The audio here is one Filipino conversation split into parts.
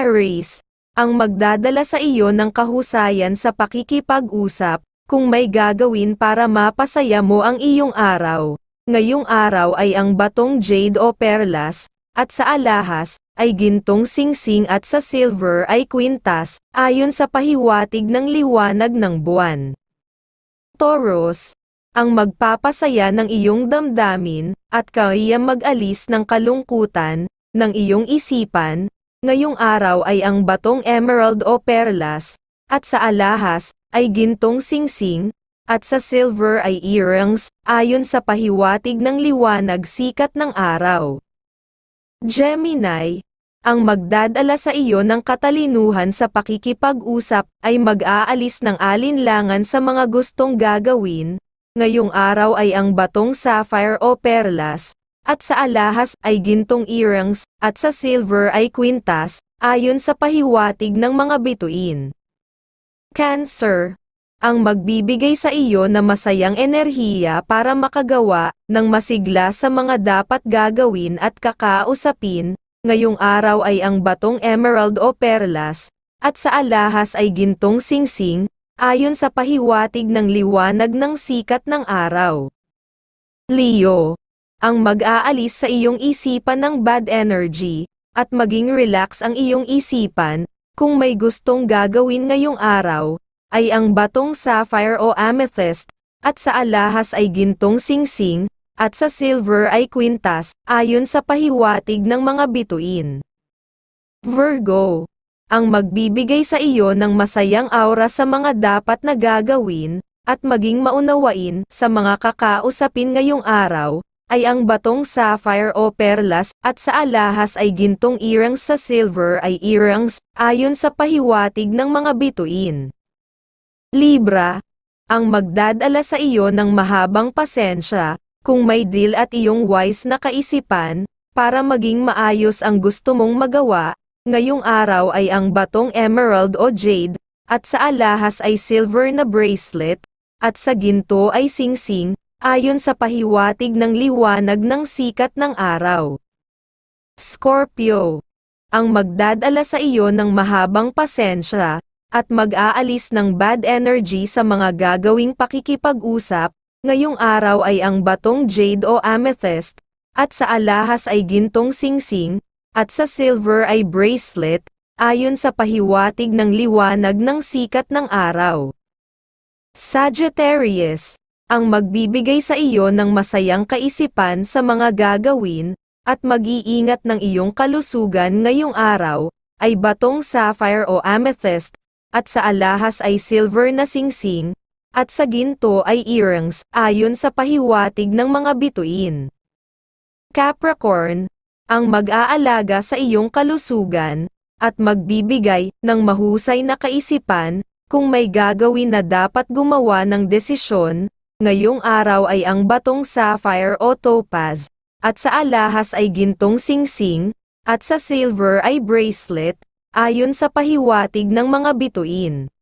Aries, ang magdadala sa iyo ng kahusayan sa pakikipag-usap, kung may gagawin para mapasaya mo ang iyong araw. Ngayong araw ay ang batong jade o perlas, at sa alahas, ay gintong singsing at sa silver ay kwintas, ayon sa pahiwatig ng liwanag ng buwan. Taurus, ang magpapasaya ng iyong damdamin, at kaya mag-alis ng kalungkutan, ng iyong isipan, ngayong araw ay ang batong emerald o perlas, at sa alahas, ay gintong singsing, at sa silver ay earrings, ayon sa pahiwatig ng liwanag sikat ng araw. Gemini, ang magdadala sa iyo ng katalinuhan sa pakikipag-usap ay mag-aalis ng alinlangan sa mga gustong gagawin, ngayong araw ay ang batong sapphire o perlas, at sa alahas ay gintong earrings, at sa silver ay kwintas, ayon sa pahiwatig ng mga bituin. Cancer, ang magbibigay sa iyo na masayang enerhiya para makagawa ng masigla sa mga dapat gagawin at kakausapin, ngayong araw ay ang batong emerald o perlas, at sa alahas ay gintong singsing, ayon sa pahiwatig ng liwanag ng sikat ng araw. Leo, ang mag-aalis sa iyong isipan ng bad energy, at maging relax ang iyong isipan, kung may gustong gagawin ngayong araw, ay ang batong sapphire o amethyst, at sa alahas ay gintong singsing, at sa silver ay kwintas, ayon sa pahiwatig ng mga bituin. Virgo, ang magbibigay sa iyo ng masayang aura sa mga dapat na gagawin, at maging maunawain sa mga kakausapin ngayong araw, ay ang batong sapphire o perlas, at sa alahas ay gintong earrings sa silver ay earrings, ayon sa pahiwatig ng mga bituin. Libra, ang magdadala sa iyo ng mahabang pasensya, kung may deal at iyong wise na kaisipan, para maging maayos ang gusto mong magawa, ngayong araw ay ang batong emerald o jade, at sa alahas ay silver na bracelet, at sa ginto ay singsing, ayon sa pahiwatig ng liwanag ng sikat ng araw. Scorpio, ang magdadala sa iyo ng mahabang pasensya, at mag-aalis ng bad energy sa mga gagawing pakikipag-usap, ngayong araw ay ang batong jade o amethyst, at sa alahas ay gintong singsing, at sa silver ay bracelet, ayon sa pahiwatig ng liwanag ng sikat ng araw. Sagittarius, ang magbibigay sa iyo ng masayang kaisipan sa mga gagawin, at mag-iingat ng iyong kalusugan ngayong araw, ay batong sapphire o amethyst, at sa alahas ay silver na singsing, at sa ginto ay earrings, ayon sa pahiwatig ng mga bituin. Capricorn, ang mag-aalaga sa iyong kalusugan, at magbibigay ng mahusay na kaisipan, kung may gagawin na dapat gumawa ng desisyon, ngayong araw ay ang batong sapphire o topaz, at sa alahas ay gintong singsing, at sa silver ay bracelet, ayon sa pahiwatig ng mga bituin.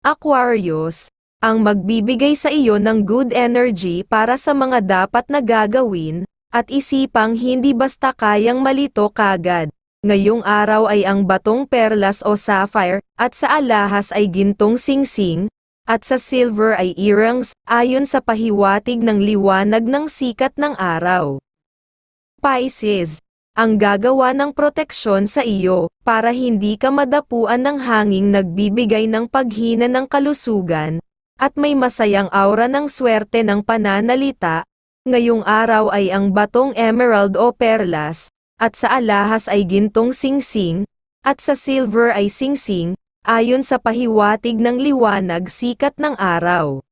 Aquarius, ang magbibigay sa iyo ng good energy para sa mga dapat na gagawin, at isipang hindi basta kayang malito kagad. Ngayong araw ay ang batong perlas o sapphire, at sa alahas ay gintong singsing, at sa silver ay earrings, ayon sa pahiwatig ng liwanag ng sikat ng araw. Pisces, ang gagawa ng proteksyon sa iyo, para hindi ka madapuan ng hanging nagbibigay ng paghina ng kalusugan, at may masayang aura ng swerte ng pananalita, ngayong araw ay ang batong emerald o perlas, at sa alahas ay gintong singsing, at sa silver ay singsing, ayon sa pahiwatig ng liwanag sikat ng araw.